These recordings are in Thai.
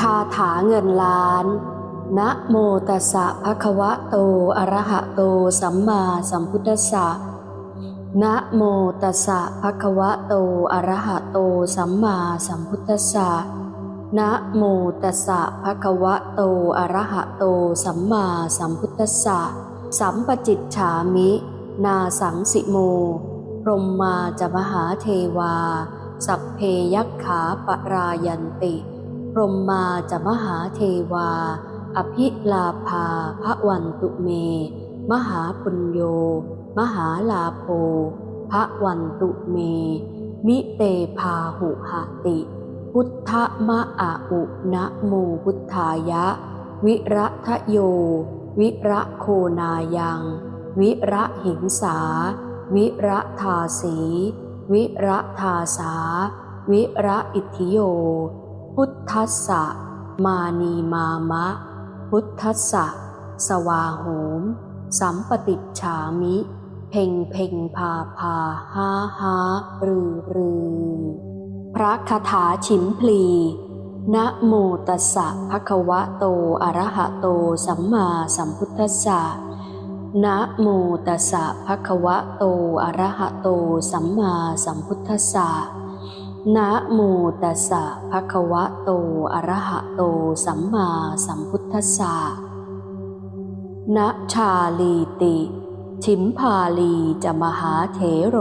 คาถาเงินล้าน นะโมตัสสะภะคะวะโต อะระหะโต สัมมาสัมพุทธัสสะ นะโมตัสสะภะคะวะโต อะระหะโต สัมมาสัมพุทธัสสะ นะโมตัสสะภะคะวะโต อะระหะโต สัมมาสัมพุทธัสสะ สัมปจิตฉามิ นาสังสิโม พรมมาจะมหาเทวา สัพเพยักขาปรายันติ พรมมาจะมหาเทวา อภิลาภาพระวันตุเม มหาปุญโย มหาลาโภพระวันตุเม มิเตพาหุหติ พุทธมะอาอุนะโมพุทธายะ วิระทะโย วิระโคนายัง วิระหิงสา วิระทาสี วิระทาสา วิระอิทธิโย พุทธัสสะมานีมามะ พุทธัสสะสวาโหม สัมปติฉามิ เพ่งเพ่งพาพาฮาฮารือรือพระคาถาฉิมพลี นะโมตัสสะภะคะวะโต อะระหะโต สัมมาสัมพุทธัสสะนะโมตัสสะภะคะวะโต อะระหะโต สัมมาสัมพุทธัสสะ นะโมตัสสะภะคะวะโต อะระหะโต สัมมาสัมพุทธัสสะนะชาลีติ ชิมพาลีจะมหาเถโร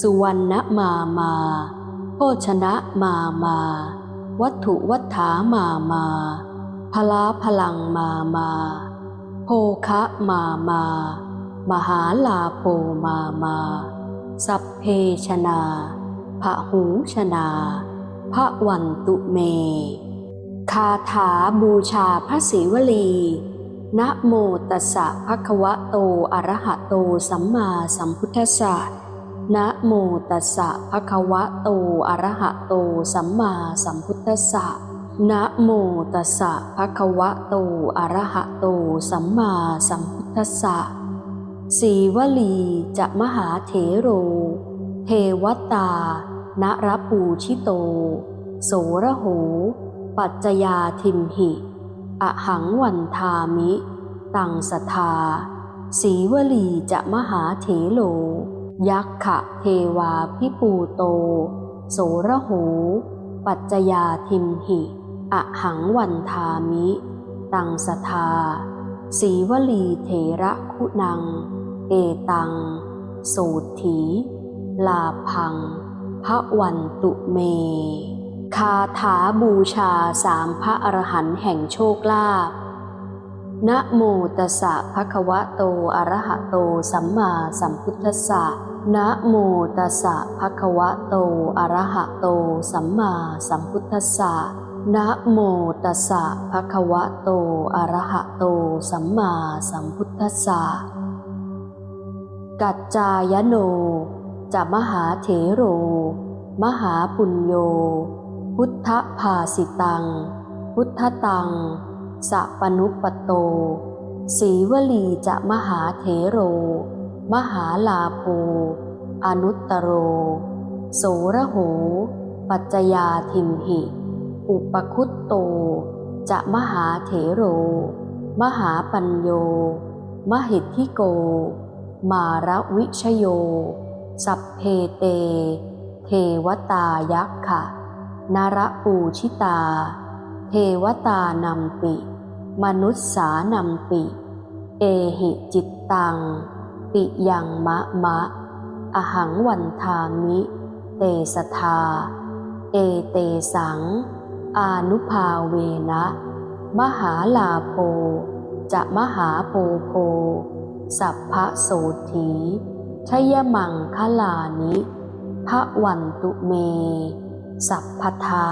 สุวรรณมามาโภชนะมามา วัตถุวัฏฐามามาพลาพลังมามา โภคะมามา มหาลาโภมามา สัพเพชนา พระหูชนาพระวันตุเม คาถาบูชาพระศิวลี นะโมตัสสะภะคะวะโตอะระหะโตสัมมาสัมพุทธัสสะนะโมตัสสะภะคะวะโตอะระหะโตสัมมาสัมพุทธัสสะนะโมตัสสะภะคะวะโตอะระหะโตสัมมาสัมพุทธัสสะสีวลีจะมหาเถโร เทวตา นรปูชิโต โสระโห ปัจจยาทิมหิ อหังวันทามิ ตังสทา สีวลีจะมหาเถโล ยักขะเทวาพิปูโต โสระโห ปัจจยาทิมหิ อหังวันทามิ ตังสทา สีวลีเถระคุณัง เอตัง สูตถี ลาพัง พระวันตุเม คาถาบูชาสามพระอรหันต์แห่งโชคลาภนะโมตัสสะภะคะวะโตอะระหะโตสัมมาสัมพุทธัสสะนะโมตัสสะภะคะวะโตอะระหะโตสัมมาสัมพุทธัสสะนะโมตัสสะภะคะวะโตอะระหะโตสัมมาสัมพุทธัสสะกัจจายโน จะมหาเถโร มหาปุญโย พุทธภาสิตัง พุทธตังสัปนุปโต สีวลีจะมหาเถโร มหาลาโภอนุตตโร โสระโห ปัจจยาทิมหิ อุปคุตโต จะมหาเถโร มหาปัญโย มหิทธิโก มาระวิชโย สัพเพเต เทวตายักขะนรปูชิตา เทวตานำปิ มนุษสานำปิ เอหิจิตตัง ปิยังมะมะ อหังวันทามิ เตสทา เอเตสัง อานุภาเวนะ มหาลาโภจะมหาโพโพ สัพพะโสถี ชยมังคลานิพระวันตุเม สัพพทา